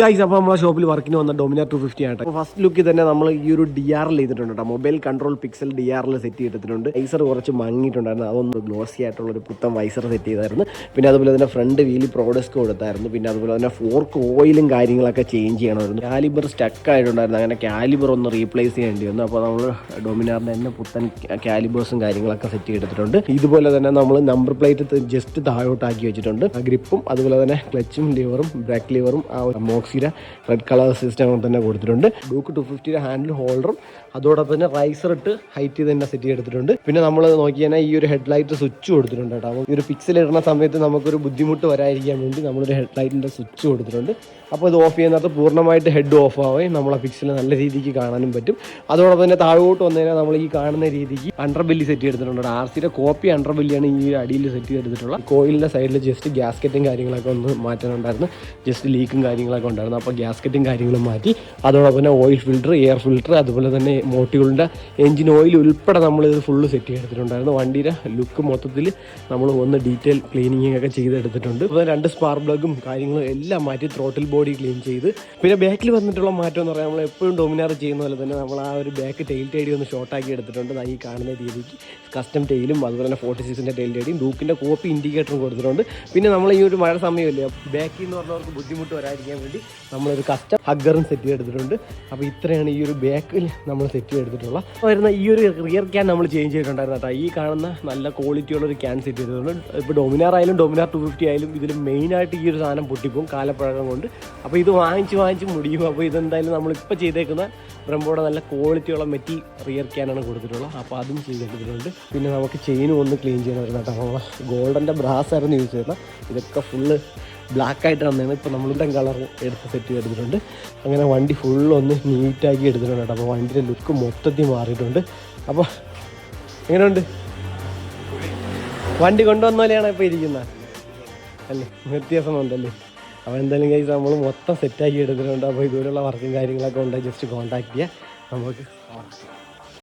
Guys അപ്പോൾ നമ്മളെ ഷോപ്പിൽ വർക്കിന് വന്ന ഡൊമിനാർ ടു ഫിഫ്റ്റി ആയിട്ട് ഫസ്റ്റ് ലുക്കിൽ തന്നെ നമ്മൾ ഈ ഒരു ഡി ആർ എൽ ചെയ്തിട്ടുണ്ട് കേട്ടോ mobile control pixel D R L set ചെയ്തിട്ടുണ്ട് വൈസർ കുറച്ച് മങ്ങിയിട്ടുണ്ടായിരുന്നു. അതൊന്ന് ഗ്ലോസി ആയിട്ടുള്ള ഒരു പുത്തൻ വൈസർ സെറ്റ് ചെയ്തായിരുന്നു. പിന്നെ അതുപോലെ തന്നെ ഫ്രണ്ട് വീൽ പ്രോഡക്റ്റ് കൊടുത്തായിരുന്നു. പിന്നെ അതുപോലെ തന്നെ ഫോർക്ക് ഓയിലും കാര്യങ്ങളൊക്കെ ചേഞ്ച് ചെയ്യണമായിരുന്നു. കാലിബർ സ്റ്റക്ക് ആയിട്ടുണ്ടായിരുന്നു. അങ്ങനെ കാലിബർ ഒന്ന് റീപ്ലേസ് ചെയ്യേണ്ടി വന്നു. അപ്പോൾ നമ്മൾ ഡൊമിനാറിന്റെ തന്നെ പുത്തൻ കാലിബേഴ്സും കാര്യങ്ങളൊക്കെ സെറ്റ് ചെയ്തിട്ടുണ്ട് ഇതുപോലെ തന്നെ നമ്മൾ നമ്പർ പ്ലേറ്റ് ജസ്റ്റ് താഴോട്ടാക്കി വെച്ചിട്ടുണ്ട്. ഗ്രിപ്പും അതുപോലെ തന്നെ ക്ലച്ചും ലിവറും ബ്രേക്ക് ലിവറും ആ മോക്സിയുടെ റെഡ് കളർ സിസ്റ്റം തന്നെ കൊടുത്തിട്ടുണ്ട്. ഡൂക്ക് ടു ഫിഫ്റ്റിയുടെ ഹാൻഡിൽ ഹോൾഡറും അതോടൊപ്പം തന്നെ റൈസർ ഇട്ട് ഹൈറ്റ് ചെയ്ത് തന്നെ സെറ്റ് ചെയ്തിട്ടുണ്ട് പിന്നെ നമ്മൾ നോക്കി കഴിഞ്ഞാൽ ഈ ഒരു ഹെഡ് ലൈറ്റ് സ്വിച്ച് കൊടുത്തിട്ടുണ്ട് കേട്ടോ. അപ്പോൾ ഈ ഒരു പിക്സൽ ഇടുന്ന സമയത്ത് നമുക്കൊരു ബുദ്ധിമുട്ട് വരാതിരിക്കാൻ വേണ്ടി നമ്മളൊരു ഹെഡ് ലൈറ്റിന്റെ സ്വിച്ച് കൊടുത്തിട്ടുണ്ട്. അപ്പോൾ ഇത് ഓഫ് ചെയ്യുന്നത് പൂർണമായിട്ട് ഹെഡ് ഓഫ് ആവുകയും ആ പിക്സൽ നല്ല രീതിക്ക് കാണാനും പറ്റും. അതോടൊപ്പം തന്നെ താഴോട്ട് വന്നു കഴിഞ്ഞാൽ നമ്മൾ ഈ കാണുന്ന രീതിക്ക് അണ്ടർ ബെല്ലി സെറ്റ് ചെയ്തിട്ടുണ്ട് ആർ സിയുടെ കോപ്പി അണ്ടർ ബെല്ലിയാണ് ഈ അടിയിൽ സെറ്റ് ചെയ്തിട്ടുള്ളത് കോയിലിന്റെ സൈഡിൽ ജസ്റ്റ് ഗ്യാസ്കറ്റും കാര്യങ്ങളൊക്കെ ഒന്ന് മാറ്റാനുണ്ടായിരുന്നു ജസ്റ്റ് ലീക്കും കാര്യങ്ങളൊക്കെ ഉണ്ടായിരുന്നു. അപ്പോൾ ഗ്യാസ്കറ്റും കാര്യങ്ങളും മാറ്റി അതോടൊപ്പം തന്നെ ഓയിൽ ഫിൽറ്റർ എയർ ഫിൽറ്റർ അതുപോലെ തന്നെ മോട്ടികളുടെ എഞ്ചിൻ ഓയിൽ ഉൾപ്പെടെ നമ്മൾ ഇത് ഫുള്ള് സെറ്റ് ചെയ്തെടുത്തിട്ടുണ്ടായിരുന്നു. വണ്ടിയുടെ ലുക്ക് മൊത്തത്തിൽ നമ്മൾ ഒന്ന് ഡീറ്റെയിൽ ക്ലീനിങ് ഒക്കെ ചെയ്തെടുത്തിട്ടുണ്ട്. അപ്പോൾ രണ്ട് സ്പാർക്ക് പ്ലഗും കാര്യങ്ങളും എല്ലാം മാറ്റി ത്രോട്ടിൽ ബോഡി ക്ലീൻ ചെയ്ത്. പിന്നെ ബാക്കിൽ വന്നിട്ടുള്ള മാറ്റം എന്ന് പറയാൻ നമ്മൾ എപ്പോഴും ഡൊമിനാർ ചെയ്യുന്ന പോലെ തന്നെ നമ്മൾ ആ ഒരു ബാക്ക് ടെയിൽ ടൈഡി ഒന്ന് ഷോർട്ടാക്കി എടുത്തിട്ടുണ്ട്. ഈ കാണുന്ന രീതിക്ക് കസ്റ്റം ടൈലും അതുപോലെ തന്നെ ഫോർട്ടി സിക്സിന്റെ ടെയിൽ ടൈഡിയും ഡൂക്കിന്റെ കോപ്പി ഇൻഡിക്കേറ്ററും കൊടുത്തിട്ടുണ്ട്. പിന്നെ നമ്മൾ ഈ ഒരു മഴ സമയമില്ല ബാക്കിൽ എന്ന് പറഞ്ഞവർക്ക് ബുദ്ധിമുട്ട് വരാതിരിക്കാൻ വേണ്ടി നമ്മളൊരു കസ്റ്റം ഹഗ്ഗറും സെറ്റ് ചെയ്തെടുത്തിട്ടുണ്ട് അപ്പോൾ ഇത്രയാണ് ഈ ഒരു ബാക്കിൽ നമ്മൾ സെറ്റ് ചെയ്തെടുത്തിട്ടുള്ള വരുന്ന ഈ ഒരു റിയർ ക്യാൻ നമ്മൾ ചേഞ്ച് ചെയ്തിട്ടുണ്ടായിരുന്നു കേട്ടോ. ഈ കാണുന്ന നല്ല ക്വാളിറ്റിയുള്ള ഒരു ക്യാൻ സെറ്റ് ചെയ്തിട്ടുണ്ട്. ഇപ്പോൾ ഡൊമിനാർ ആയാലും ഡൊമിനാർ ടു ഫിഫ്റ്റി ആയാലും ഇതിൽ മെയിനായിട്ട് ഈ ഒരു സാധനം പൊട്ടിപ്പോവും കാലപ്പഴക്കം കൊണ്ട്. അപ്പോൾ ഇത് വാങ്ങിച്ച് വാങ്ങിച്ച് മുടിയും. അപ്പോൾ ഇതെന്തായാലും നമ്മളിപ്പോൾ ചെയ്തേക്കുന്ന ബ്രംബോടെ നല്ല ക്വാളിറ്റിയുള്ള മെറ്റി റിയർ ക്യാനാണ് കൊടുത്തിട്ടുള്ളത്. അപ്പോൾ അതും ചെയ്തെടുത്തിട്ടുണ്ട്. പിന്നെ നമുക്ക് ചെയിനും ഒന്ന് ക്ലീൻ ചെയ്യണമായിരുന്നു കേട്ടോ. നമ്മൾ ഗോൾഡന്റെ ബ്രാസ് ആയിരുന്നു യൂസ് ചെയ്യുന്നത്. ഇതൊക്കെ ഫുള്ള് ബ്ലാക്ക് ആയിട്ട് വന്നതാണ്. ഇപ്പോൾ നമ്മളുടെ കളർ എടുത്ത് സെറ്റ് ചെയ്തിട്ടുണ്ട് അങ്ങനെ വണ്ടി ഫുള്ളൊന്ന് നീറ്റാക്കി എടുത്തിട്ടുണ്ട് അപ്പോൾ വണ്ടിയുടെ ലുക്ക് മൊത്തത്തിൽ മാറിയിട്ടുണ്ട്. അപ്പോൾ എങ്ങനെയുണ്ട്? വണ്ടി കൊണ്ടുവന്ന പോലെയാണ് ഇപ്പോൾ ഇരിക്കുന്നത് അല്ലേ? വ്യത്യാസം ഉണ്ടല്ലേ അപ്പോൾ എന്തായാലും കഴിച്ച് നമ്മൾ മൊത്തം സെറ്റാക്കി എടുത്തിട്ടുണ്ട്. അപ്പോൾ ഇതുപോലുള്ള വർക്കും കാര്യങ്ങളൊക്കെ ഉണ്ട് ജസ്റ്റ് കോൺടാക്ട് ചെയ്യുക നമുക്ക്